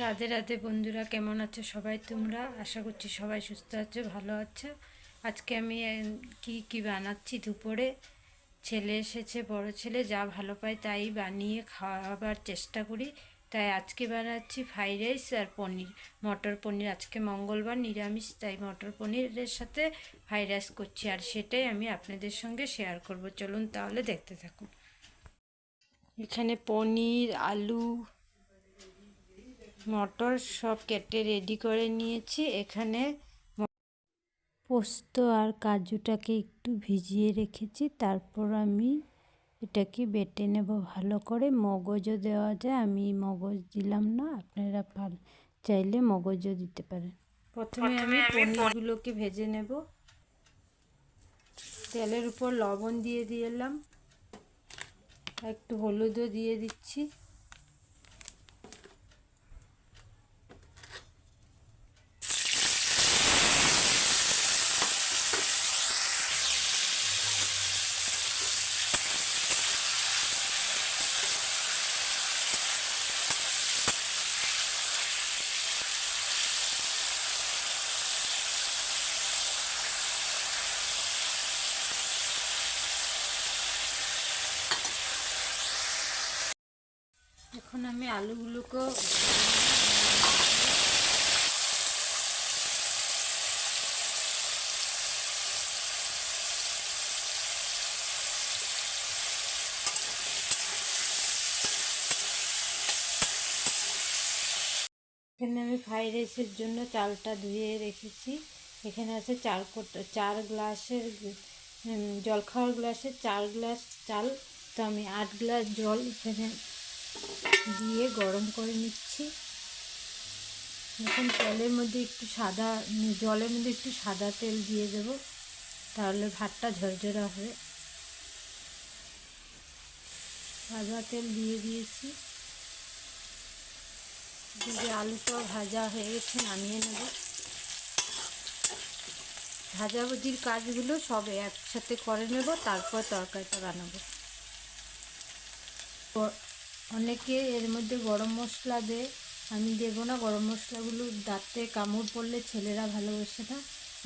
রাধে রাধে বন্ধুরা, কেমন আছো সবাই তোমরা? আশা করছি সবাই সুস্থ আছো, ভালো আছো। আজকে আমি কি কি বানাচ্ছি? দুপুরে ছেলে এসেছে, বড় ছেলে, যা ভালো পায় তাই বানিয়ে খাওয়াবার চেষ্টা করি। তাই আজকে বানাচ্ছি ফ্রাইড রাইস আর পনির। মটর পনির, আজকে মঙ্গলবার, নিরামিষ, তাই মটর পনিরের সাথে ফ্রাইড রাইস করছি। আর সেটাই আমি আপনাদের সঙ্গে শেয়ার করব। চলুন তাহলে দেখতে থাকুন। এখানে পনির, আলু মটর সব কেটে রেডি করে নিয়েছি। এখানে পোস্ত আর কাজুটাকে একটু ভিজিয়ে রেখেছি। তারপর আমি এটাকে বেটে নেব ভালো করে। মগজও দেওয়া যায় আমি মগজ দিলাম না। আপনারা চাইলে মগজও দিতে পারেন। প্রথমে আমি পনিরগুলোকে ভেজে নেব। তেলের উপর লবণ দিয়ে দিলাম। একটু হলুদও দিয়ে দিচ্ছি। এখন আমি আলুগুলোকেও এখানে আমি ফ্রাইড রাইসের জন্য চালটা ধুয়ে রেখেছি। এখানে আছে চার কোটা চার গ্লাসের জল খাওয়ার গ্লাসে চার গ্লাস চাল, তো আমি আট গ্লাস জল এখানে দিয়ে গরম করে নিচ্ছি। এখন তেলের মধ্যে একটু সাদা, জলের মধ্যে একটু সাদা তেল দিয়ে দেব, তাহলে ভাতটা ঝরঝরা হবে। সাদা তেল দিয়ে দিয়েছি। যে আলুটা ভাজা হয়ে গেছে, নামিয়ে নেব। ভাজাভুজির কাজগুলো সব একসাথে করে নেব, তারপর তরকারিটা বানাবো। অনেকে এর মধ্যে গরম মশলা দেয়। আমি দেবো না, গরম মশলাগুলো দাঁতে কামড় পড়লে ছেলেরা ভালোবাসে না।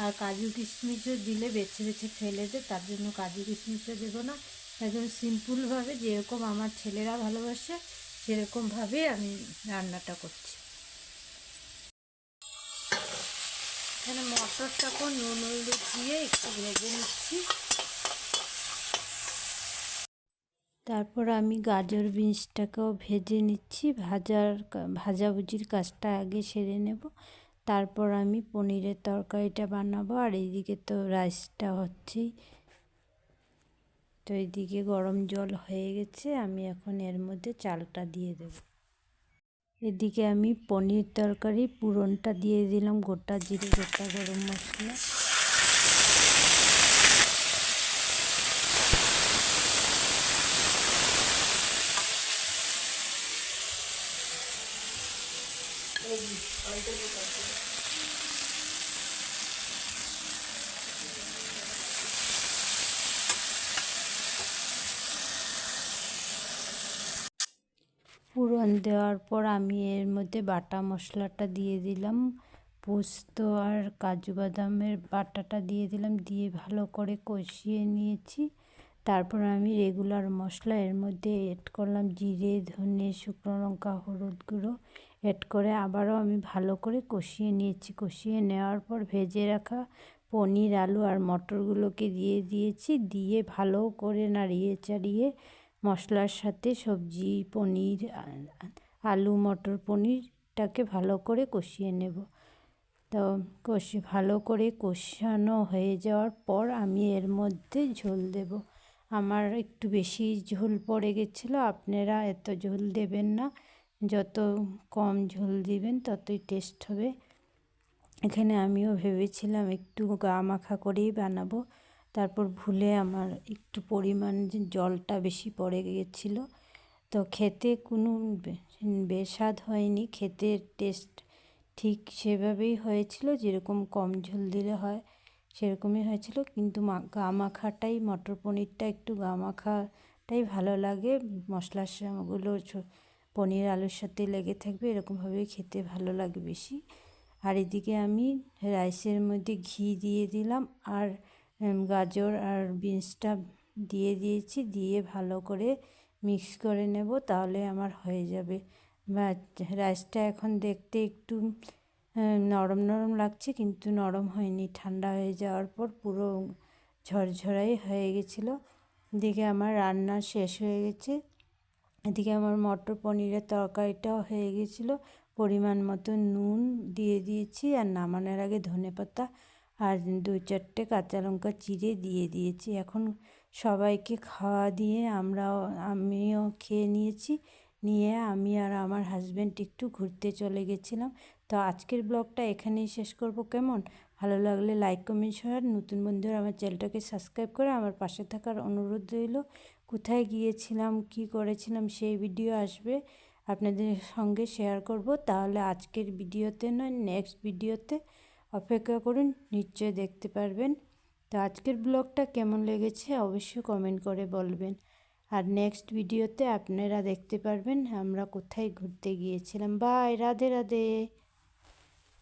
আর কাজু কিশমিশও দিলে বেছে বেছে ফেলে দেয়, তার জন্য কাজু কিশমিশও দেবো না। একদম সিম্পলভাবে যেরকম আমার ছেলেরা ভালোবাসে সেরকমভাবে আমি রান্নাটা করছি। এখানে মটরটাকেও নুন হলুদ দিয়ে একটু ভেজে নিচ্ছি। তারপর আমি গাজর বিনসটাকেও ভেজে নিচ্ছি। ভাজার ভাজাভুজির কাজটা আগে সেরে নেব। তারপর আমি পনিরের তরকারিটা বানাবো। আর এইদিকে তো রাইসটা হচ্ছেই। তো এইদিকে গরম জল হয়ে গেছে। আমি এখন এর মধ্যে চালটা দিয়ে দেব। এদিকে আমি পনির তরকারি পুরনটা দিয়ে দিলাম। গোটা জিরে, গোটা গরম মশলা। পুরন দেওয়ার পর আমি এর মধ্যে বাটা মশলাটা দিয়ে দিলাম, পোস্ত আর কাজু বাদামের বাটাটা দিয়ে দিলাম, দিয়ে ভালো করে কষিয়ে নিয়েছি। তারপর আমি রেগুলার মশলা এর মধ্যে এড করলাম, জিরে, ধনে, শুকনো লঙ্কা, হলুদ গুঁড়ো এড করে আবারও আমি ভালো করে কষিয়ে নিয়েছি। কষিয়ে নেওয়ার পর ভেজে রাখা পনির, আলু আর মটরগুলোকে দিয়ে দিয়েছি। দিয়ে ভালো করে নাড়িয়ে চাড়িয়ে মশলার সাথে সবজি, পনির, আলু, মটর পনিরটাকে ভালো করে কষিয়ে নেব। তো কষি, ভালো করে কষানো হয়ে যাওয়ার পর আমি এর মধ্যে ঝোল দেব। আমার একটু বেশি ঝোল পড়ে গেছিল, আপনারা এত ঝোল দেবেন না। যত কম ঝোল দিবেন ততই টেস্ট হবে। এখানে আমিও ভেবেছিলাম একটু গা মাখা করেই বানাবো। তারপর ভুলে আমার একটু পরিমাণ জলটা বেশি পড়ে গিয়েছিল। তো খেতে কোনো বেস্বাদ হয়নি। খেতে টেস্ট ঠিক সেভাবেই হয়েছিল, যেরকম কম ঝোল দিলে হয় সেরকমই হয়েছিল। কিন্তু গা মাখাটাই মটর পনিরটা একটু গা মাখাটাই ভালো লাগে। মশলার সঙ্গুলো ছ- পনির আলুর সাথে লেগে থাকবে, এরকমভাবে খেতে ভালো লাগে বেশি। আর এদিকে আমি রাইসের মধ্যে ঘি দিয়ে দিলাম আর গাজর আর বিনসটা দিয়ে দিয়েছি, দিয়ে ভালো করে মিক্স করে নেব, তাহলে আমার হয়ে যাবে। রাইসটা এখন দেখতে একটু নরম নরম লাগছে, কিন্তু নরম হয়নি। ঠান্ডা হয়ে যাওয়ার পর পুরো ঝরঝরাই হয়ে গেছিল। এদিকে আমার রান্না শেষ হয়ে গেছে। এদিকে আমার মটর পনিরের তরকারিটাও হয়ে গেছিল পরিমাণ মতো নুন দিয়ে দিয়েছি আর নামানোর আগে ধনে পাতা আর দুই চারটে কাঁচা লঙ্কা চিড়ে দিয়ে দিয়েছি। এখন সবাইকে খাওয়া দিয়ে আমরাও, আমিও খেয়ে নিয়েছি। নিয়ে আমি আর আমার হাজব্যান্ড একটু ঘুরতে চলে গেছিলাম। তো আজকের ব্লগটা এখানেই শেষ করব। কেমন? ভালো লাগলে লাইক কমেন্ট শেয়ার নতুন বন্ধুরা আমার চ্যানেলটাকে সাবস্ক্রাইব করে আমার পাশে থাকার অনুরোধ রইল। কোথায় গিয়েছিলাম, কি করেছিলাম সেই ভিডিও আসবে আপনাদের সঙ্গে শেয়ার করব। তাহলে আজকের ভিডিওতে নয় নেক্সট ভিডিওতে অপেক্ষা করুন নিশ্চয় দেখতে পারবেন। তো আজকের ব্লগটা কেমন লেগেছে অবশ্যই কমেন্ট করে বলবেন। আর নেক্সট ভিডিওতে আপনারা দেখতে পারবেন আমরা কোথায় ঘুরতে গিয়েছিলাম। বাই রাধে রাধে।